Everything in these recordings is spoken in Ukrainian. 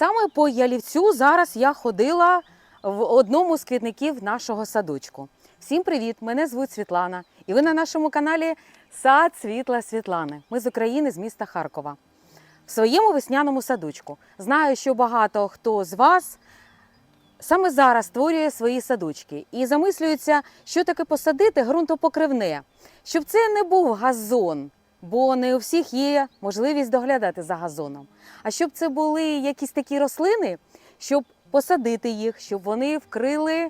Саме по ялівцю зараз я ходила в одному з квітників нашого садочку. Всім привіт! Мене звуть Світлана, і ви на нашому каналі Сад Світла Світлани. Ми з України, з міста Харкова. В своєму весняному садочку. Знаю, що багато хто з вас саме зараз створює свої садочки і замислюється, що таке посадити ґрунтопокривне, щоб це не був газон, бо не у всіх є можливість доглядати за газоном. А щоб це були якісь такі рослини, щоб посадити їх, щоб вони вкрили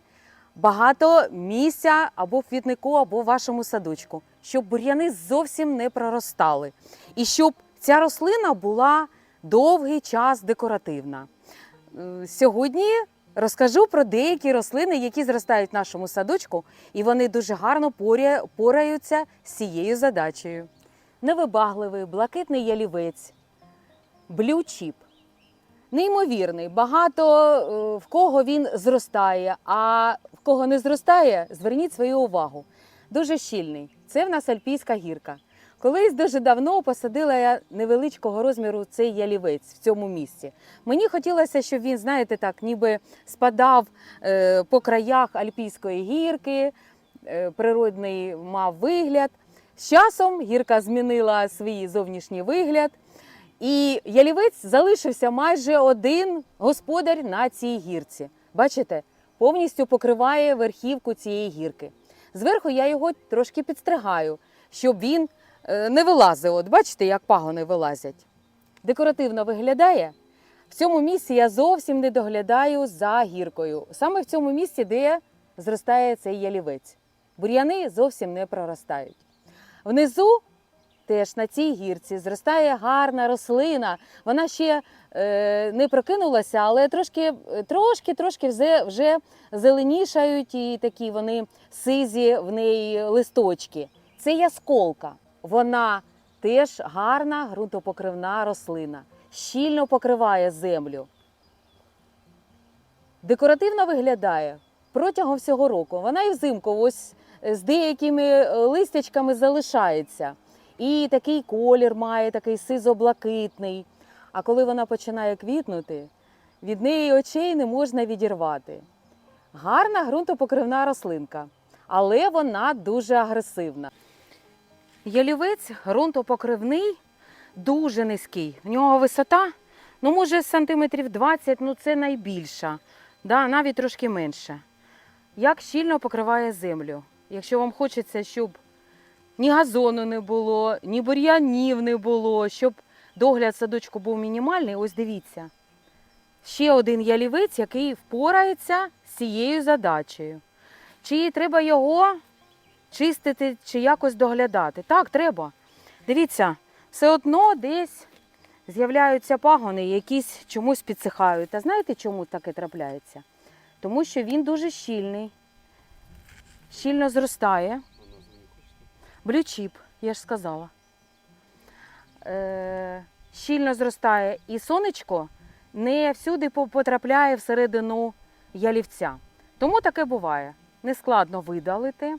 багато місця або в квітнику, або в вашому садочку, щоб бур'яни зовсім не проростали, і щоб ця рослина була довгий час декоративна. Е, Сьогодні розкажу про деякі рослини, які зростають в нашому садочку, і вони дуже гарно поря- пораються з цією задачею. Невибагливий, блакитний ялівець, блючіп. Неймовірний, багато е, в кого він зростає, а в кого не зростає, зверніть свою увагу. Дуже щільний. Це в нас альпійська гірка. Колись дуже давно посадила я невеличкого розміру цей ялівець в цьому місці. Мені хотілося, щоб він, знаєте, так, ніби спадав е, по краях альпійської гірки, е, природний мав вигляд. З часом гірка змінила свій зовнішній вигляд, і ялівець залишився майже один господар на цій гірці. Бачите, повністю покриває верхівку цієї гірки. Зверху я його трошки підстригаю, щоб він е, не вилазив. От бачите, як пагони вилазять. Декоративно виглядає. В цьому місці я зовсім не доглядаю за гіркою. Саме в цьому місці, де зростає цей ялівець. Бур'яни зовсім не проростають. Внизу теж на цій гірці зростає гарна рослина. Вона ще е, не прокинулася, але трошки, трошки, трошки вже, вже зеленішають і такі вони сизі в неї листочки. Це ясколка. Вона теж гарна ґрунтопокривна рослина, щільно покриває землю. Декоративно виглядає протягом всього року. Вона і взимку ось з деякими е, листячками залишається. І такий колір має, такий сизо-блакитний. А коли вона починає квітнути, від неї очей не можна відірвати. Гарна ґрунтопокривна рослинка, але вона дуже агресивна. Ялівець ґрунтопокривний, дуже низький. В нього висота, ну, може, сантиметрів 20, ну це найбільша, да, навіть трошки менше. Як щільно покриває землю. Якщо вам хочеться, щоб ні газону не було, ні бур'янів не було, щоб догляд садочку був мінімальний, ось дивіться. Ще один ялівець, який впорається з цією задачею. Чи треба його чистити, чи якось доглядати? Так, треба. Дивіться, все одно десь з'являються пагони, якісь чомусь підсихають. А знаєте, чому таке трапляється? Тому що він дуже щільний, щільно зростає. Блючіп, я ж сказала. Е, щільно зростає і сонечко не всюди потрапляє всередину ялівця. Тому таке буває. Нескладно видалити.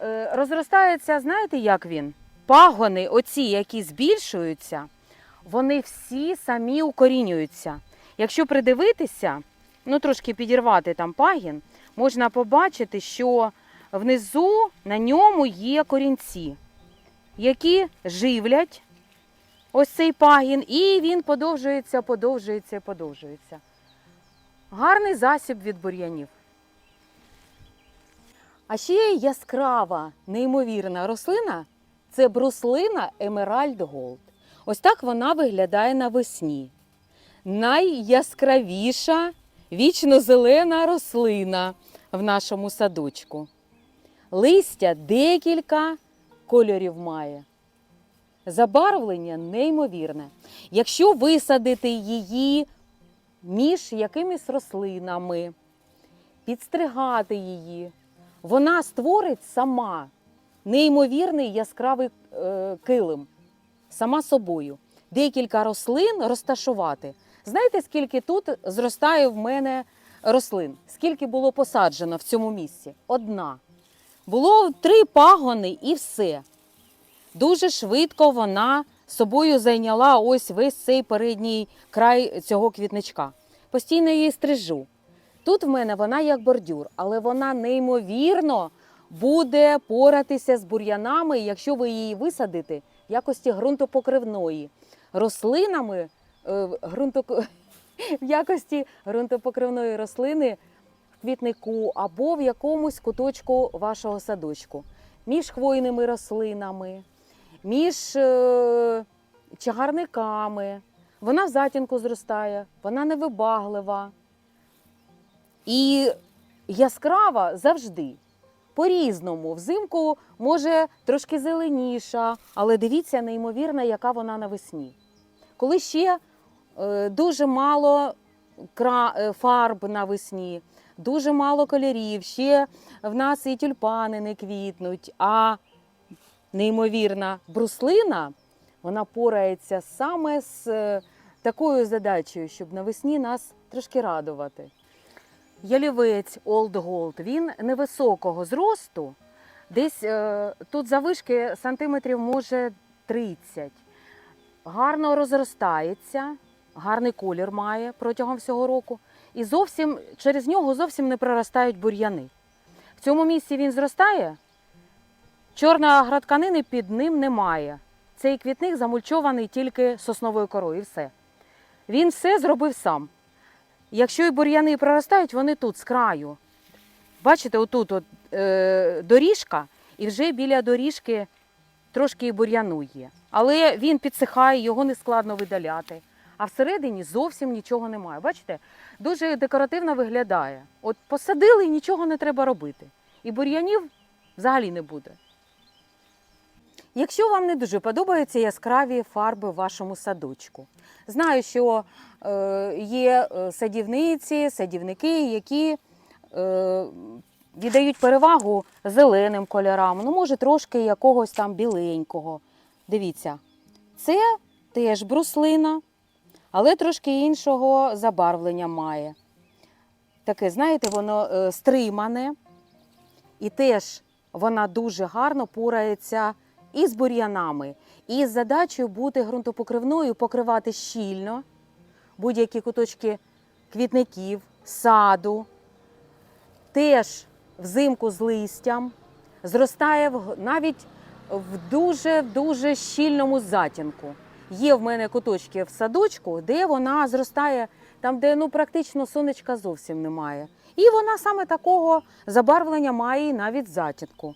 Е, розростається, знаєте, як він? Пагони, оці, які збільшуються, вони всі самі укорінюються. Якщо придивитися, ну трошки підірвати там пагін, можна побачити, що внизу на ньому є корінці, які живлять ось цей пагін, і він подовжується, подовжується, подовжується. Гарний засіб від бур'янів. А ще є яскрава, неймовірна рослина це бруслина Emerald Gold. Ось так вона виглядає навесні. Найяскравіша вічно-зелена рослина в нашому садочку. Листя декілька кольорів має. Забарвлення неймовірне. Якщо висадити її між якимись рослинами, підстригати її, вона створить сама неймовірний яскравий е, килим, сама собою. Декілька рослин розташувати. Знаєте, скільки тут зростає в мене рослин? Скільки було посаджено в цьому місці? Одна. Було три пагони і все. Дуже швидко вона собою зайняла ось весь цей передній край цього квітничка. Постійно її стрижу. Тут в мене вона як бордюр, але вона неймовірно буде поратися з бур'янами, якщо ви її висадите в якості ґрунтопокривної. Рослинами в якості ґрунтопокривної рослини в квітнику або в якомусь куточку вашого садочку. Між хвойними рослинами, між е, чагарниками. Вона в затінку зростає, вона невибаглива. І яскрава завжди. По-різному. Взимку може трошки зеленіша, але дивіться, неймовірна, яка вона навесні. Коли ще е, дуже мало е, фарб навесні, дуже мало кольорів, ще в нас і тюльпани не квітнуть, а неймовірна бруслина, вона порається саме з е, такою задачею, щоб навесні нас трошки радувати. Ялівець Old Gold, він невисокого зросту, десь е, тут завишки сантиметрів може 30. Гарно розростається, гарний колір має протягом всього року. І зовсім через нього зовсім не проростають бур'яни. В цьому місці він зростає, чорної градканини під ним немає. Цей квітник замульчований тільки сосновою корою і все. Він все зробив сам. Якщо і бур'яни проростають, вони тут, з краю. Бачите, отут от, е, доріжка, і вже біля доріжки трошки і бур'яну є. Але він підсихає, його не складно видаляти. А всередині зовсім нічого немає. Бачите, дуже декоративно виглядає. От посадили і нічого не треба робити. І бур'янів взагалі не буде. Якщо вам не дуже подобаються яскраві фарби в вашому садочку, знаю, що е, є е, садівниці, садівники, які е, віддають перевагу зеленим кольорам, ну, може, трошки якогось там біленького. Дивіться, це теж бруслина, але трошки іншого забарвлення має. Таке, знаєте, воно е, стримане, і теж вона дуже гарно порається і з бур'янами, і з задачею бути ґрунтопокривною, покривати щільно будь-які куточки квітників, саду, теж взимку з листям, зростає навіть в дуже-дуже щільному затінку. Є в мене куточки в садочку, де вона зростає там, де ну, практично сонечка зовсім немає. І вона саме такого забарвлення має навіть затінку.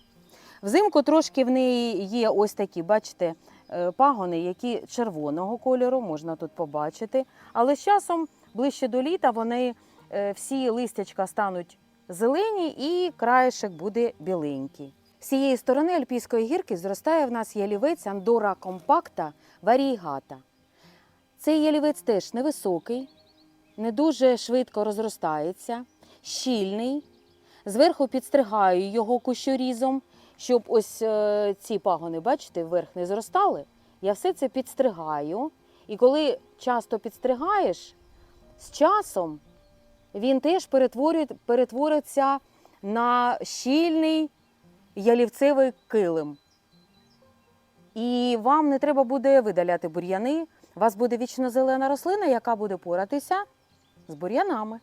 Взимку трошки в неї є ось такі, бачите, е, пагони, які червоного кольору, можна тут побачити. Але з часом, ближче до літа, вони е, всі листячка стануть зелені і краєшок буде біленький. З цієї сторони Альпійської гірки зростає в нас ялівець Андора компакта варігата. Цей ялівець теж невисокий, не дуже швидко розростається, щільний. Зверху підстригаю його кущорізом, щоб ось е, ці пагони, бачите, вверх не зростали. Я все це підстригаю. І коли часто підстригаєш, з часом він теж перетворює, перетвориться на щільний ялівцевий килим. І вам не треба буде видаляти бур'яни. У вас буде вічно зелена рослина, яка буде поратися з бур'янами.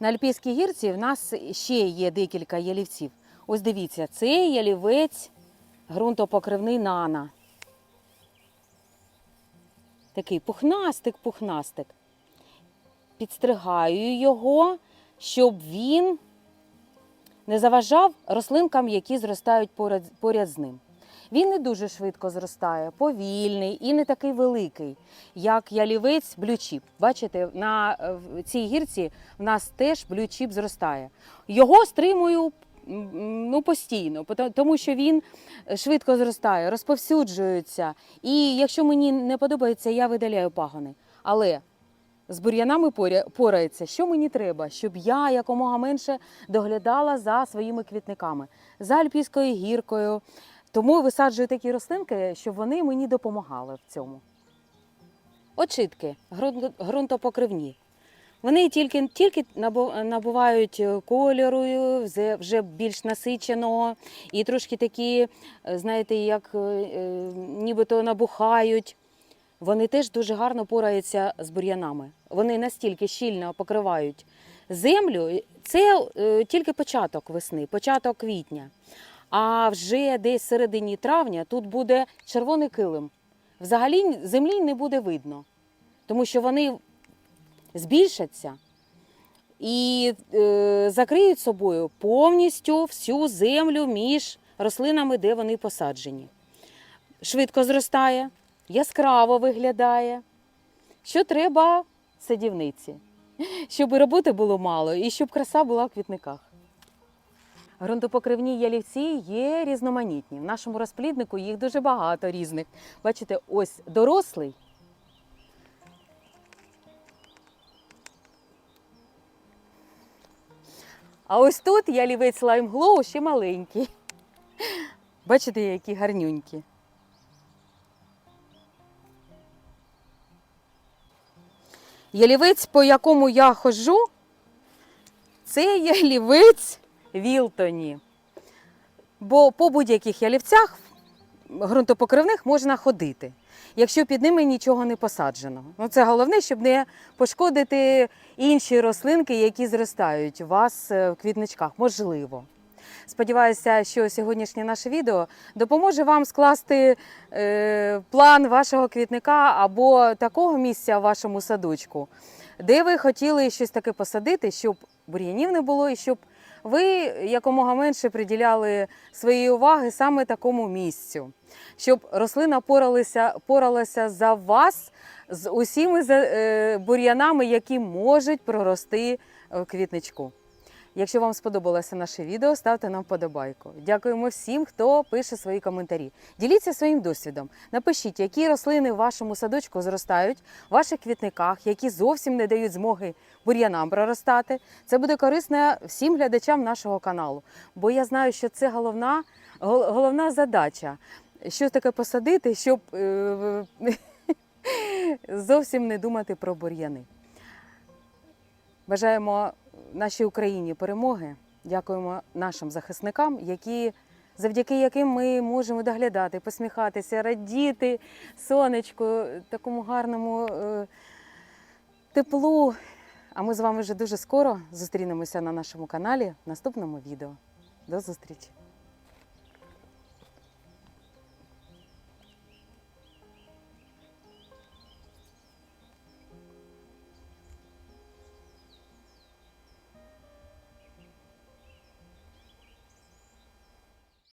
На Альпійській гірці в нас ще є декілька ялівців. Ось дивіться, це ялівець ґрунтопокривний нана. Такий пухнастик-пухнастик. Підстригаю його, щоб він не заважав рослинкам, які зростають поряд, поряд з ним. Він не дуже швидко зростає, повільний і не такий великий, як ялівець блючіп. Бачите, на е, цій гірці в нас теж блючіп зростає. Його стримую ну, постійно, тому що він швидко зростає, розповсюджується. І якщо мені не подобається, я видаляю пагони. Але з бур'янами порається, що мені треба, щоб я якомога менше доглядала за своїми квітниками, за альпійською гіркою. Тому висаджую такі рослинки, щоб вони мені допомагали в цьому. Очитки ґрунт- ґрунтопокривні. Вони тільки, тільки набувають е, кольору, вже- вже більш насиченого, і трошки такі, е, знаєте, як е, е, нібито набухають. Вони теж дуже гарно пораються з бур'янами. Вони настільки щільно покривають землю. Це е, тільки початок весни, початок квітня. А вже десь в середині травня тут буде червоний килим. Взагалі землі не буде видно, тому що вони збільшаться і е, закриють собою повністю всю землю між рослинами, де вони посаджені. Швидко зростає, яскраво виглядає. Що треба садівниці? Щоб роботи було мало і щоб краса була в квітниках. Грунтопокривні ялівці є різноманітні. В нашому розпліднику їх дуже багато різних. Бачите, ось дорослий. А ось тут ялівець Glow ще маленький. Бачите, які гарнюнькі. Ялівець, по якому я ходжу, це ялівець Вілтоні. Бо по будь-яких ялівцях ґрунтопокривних можна ходити, якщо під ними нічого не посаджено. Ну, це головне, щоб не пошкодити інші рослинки, які зростають у вас е, в квітничках. Можливо. Сподіваюся, що сьогоднішнє наше відео допоможе вам скласти е, план вашого квітника або такого місця в вашому садочку, де ви хотіли щось таке посадити, щоб бур'янів не було і щоб ви якомога менше приділяли своєї уваги саме такому місцю, щоб рослина поралася, поралася за вас з усіми е, бур'янами, які можуть прорости в квітничку. Якщо вам сподобалося наше відео, ставте нам вподобайку. Дякуємо всім, хто пише свої коментарі. Діліться своїм досвідом. Напишіть, які рослини в вашому садочку зростають, в ваших квітниках, які зовсім не дають змоги бур'янам проростати. Це буде корисно всім глядачам нашого каналу. Бо я знаю, що це головна, головна задача. Що таке посадити, щоб е, зовсім не думати про бур'яни. Бажаємо нашій Україні перемоги. Дякуємо нашим захисникам, які, завдяки яким ми можемо доглядати, посміхатися, радіти сонечку, такому гарному е, теплу. А ми з вами вже дуже скоро зустрінемося на нашому каналі в наступному відео. До зустрічі!